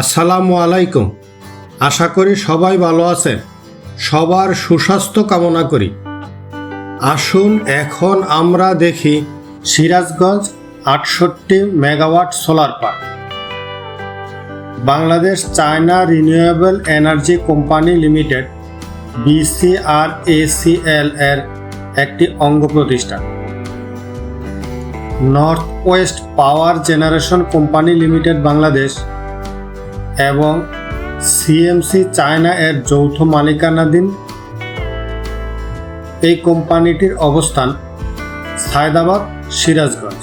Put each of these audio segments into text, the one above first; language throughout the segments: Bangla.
আসসালামু আলাইকুম। আশা করি সবাই ভালো আছেন। সবার সুস্বাস্থ্য কামনা করি। আসুন এখন আমরা দেখি সিরাজগঞ্জ আটষট্টি megawatt solar park Bangladesh China renewable energy company limited BCR ECL এর একটি অঙ্গ প্রতিষ্ঠান। North west power generation company limited Bangladesh এবং সিএমসি চায়না এর যৌথ মালিকানাধীন এই কোম্পানিটির অবস্থান সায়দাবাদ, সিরাজগঞ্জ।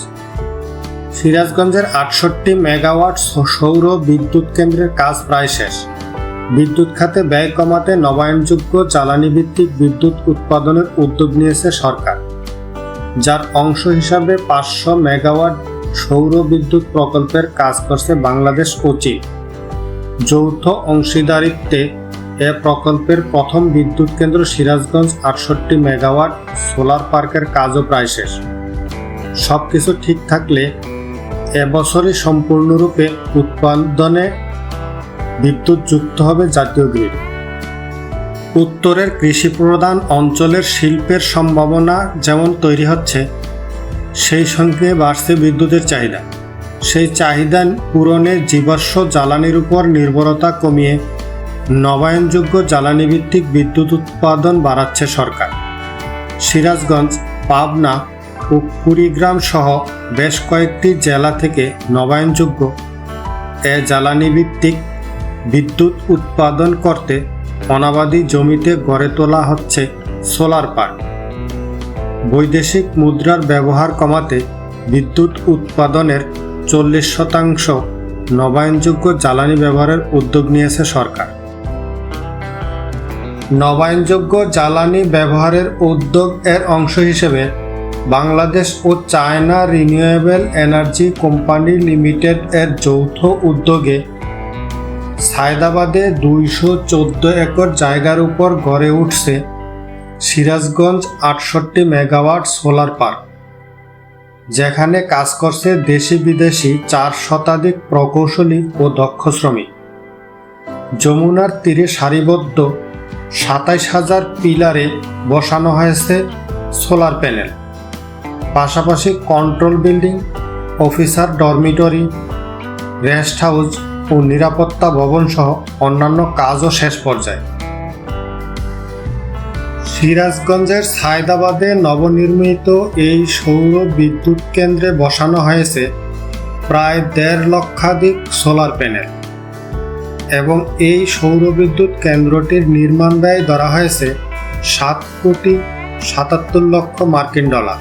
সিরাজগঞ্জের আটষট্টি মেগাওয়াট সৌর বিদ্যুৎ কেন্দ্রের কাজ প্রায় শেষ। বিদ্যুৎ খাতে ব্যয় কমাতে নবায়নযোগ্য জ্বালানি ভিত্তিক বিদ্যুৎ উৎপাদনের উদ্যোগ নিয়েছে সরকার, যার অংশ হিসাবে পাঁচশো মেগাওয়াট সৌর বিদ্যুৎ প্রকল্পের কাজ করছে বাংলাদেশ ও চীন। যৌথ অংশীদারিত্বে এ প্রকল্পের প্রথম বিদ্যুৎ কেন্দ্র সিরাজগঞ্জ আটষট্টি মেগাওয়াট সোলার পার্কের কাজও প্রায় শেষ। সব কিছু ঠিক থাকলে এবছরই সম্পূর্ণরূপে উৎপাদনে বিদ্যুৎ যুক্ত হবে জাতীয় গ্রিড। উত্তরের কৃষি প্রধান অঞ্চলের শিল্পের সম্ভাবনা যেমন তৈরি হচ্ছে, সেই সঙ্গে বাড়ছে বিদ্যুতের চাহিদা। সেই চাহিদা পূরণে জীবাশ্ম জ্বালানির উপর নির্ভরতা কমিয়ে নবায়নযোগ্য জ্বালানি ভিত্তিক বিদ্যুৎ উৎপাদন বাড়াচ্ছে সরকার। সিরাজগঞ্জ, পাবনা ও কুড়িগ্রাম সহ বেশ কয়েকটি জেলা থেকে নবায়নযোগ্য এ জ্বালানি ভিত্তিক বিদ্যুৎ উৎপাদন করতে অনাবাদী জমিতে গড়ে তোলা হচ্ছে সোলার পার্ক। বৈদেশিক মুদ্রার ব্যবহার কমাতে বিদ্যুৎ উৎপাদনের চল্লিশ শতাংশ নবায়নযোগ্য জ্বালানি ব্যবহারের উদ্যোগ নিয়েছে সরকার। নবায়নযোগ্য জ্বালানি ব্যবহারের উদ্যোগ এর অংশ হিসেবে বাংলাদেশ ও China renewable energy company limited এর যৌথ উদ্যোগে সায়দাবাদে দুইশো চোদ্দ একর জায়গার উপর গড়ে উঠছে সিরাজগঞ্জ আটষট্টি মেগাওয়াট সোলার পার্ক। যেখানে কাজ করছে দেশি বিদেশি চার শতাধিক প্রকৌশলী ও দক্ষ শ্রমিক। যমুনার তীরে সারিবদ্ধ সাতাইশ হাজার পিলারে বসানো হয়েছে সোলার প্যানেল। পাশাপাশি control building, officer dormitory, rest house ও নিরাপত্তা ভবন সহ অন্যান্য কাজও শেষ পর্যায়ে। সিরাজগঞ্জের সায়দাবাদে নবনির্মিত এই সৌর বিদ্যুৎ কেন্দ্রে বসানো হয়েছে প্রায় দেড় লক্ষাধিক সোলার প্যানেল এবং এই সৌর বিদ্যুৎ কেন্দ্রটির নির্মাণ ব্যয় ধরা হয়েছে সাত কোটি সাতাত্তর লক্ষ মার্কিন ডলার।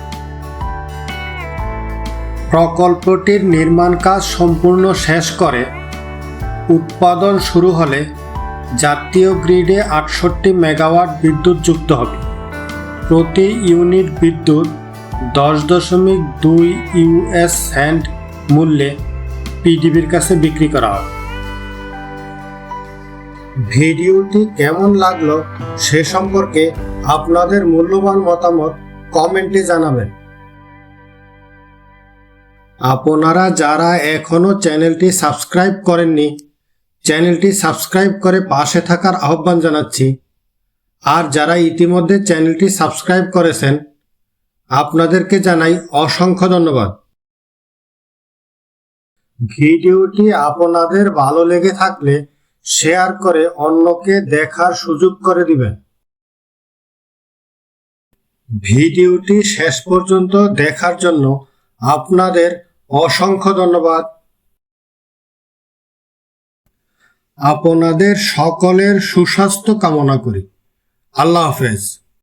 প্রকল্পটির নির্মাণ কাজ সম্পূর্ণ শেষ করে উৎপাদন শুরু হলে জাতীয় গ্রিডে আটষট্টি মেগাওয়াট বিদ্যুৎ যুক্ত হবে। প্রতি ইউনিট বিদ্যুৎ দশ দশমিক দুই ইউএস সেন্ট মূল্যে পিডিবির কাছে বিক্রি করা হবে। ভিডিওটি কেমন লাগল সে সম্পর্কে আপনাদের মূল্যবান মতামত কমেন্টে জানাবেন। আপনারা যারা এখনও চ্যানেলটি সাবস্ক্রাইব করেননি চ্যানেলটি সাবস্ক্রাইব করে পাশে থাকার আহ্বান জানাচ্ছি। আর যারা ইতিমধ্যে চ্যানেলটি সাবস্ক্রাইব করেছেন, আপনাদেরকে জানাই অসংখ্য ধন্যবাদ। ভিডিওটি আপনাদের ভালো লেগে থাকলে শেয়ার করে অন্যকে দেখার সুযোগ করে দিবেন। ভিডিওটি শেষ পর্যন্ত দেখার জন্য আপনাদের অসংখ্য ধন্যবাদ। আপনাদের সকলের সুস্বাস্থ্য কামনা করি। আল্লাহ হাফেজ।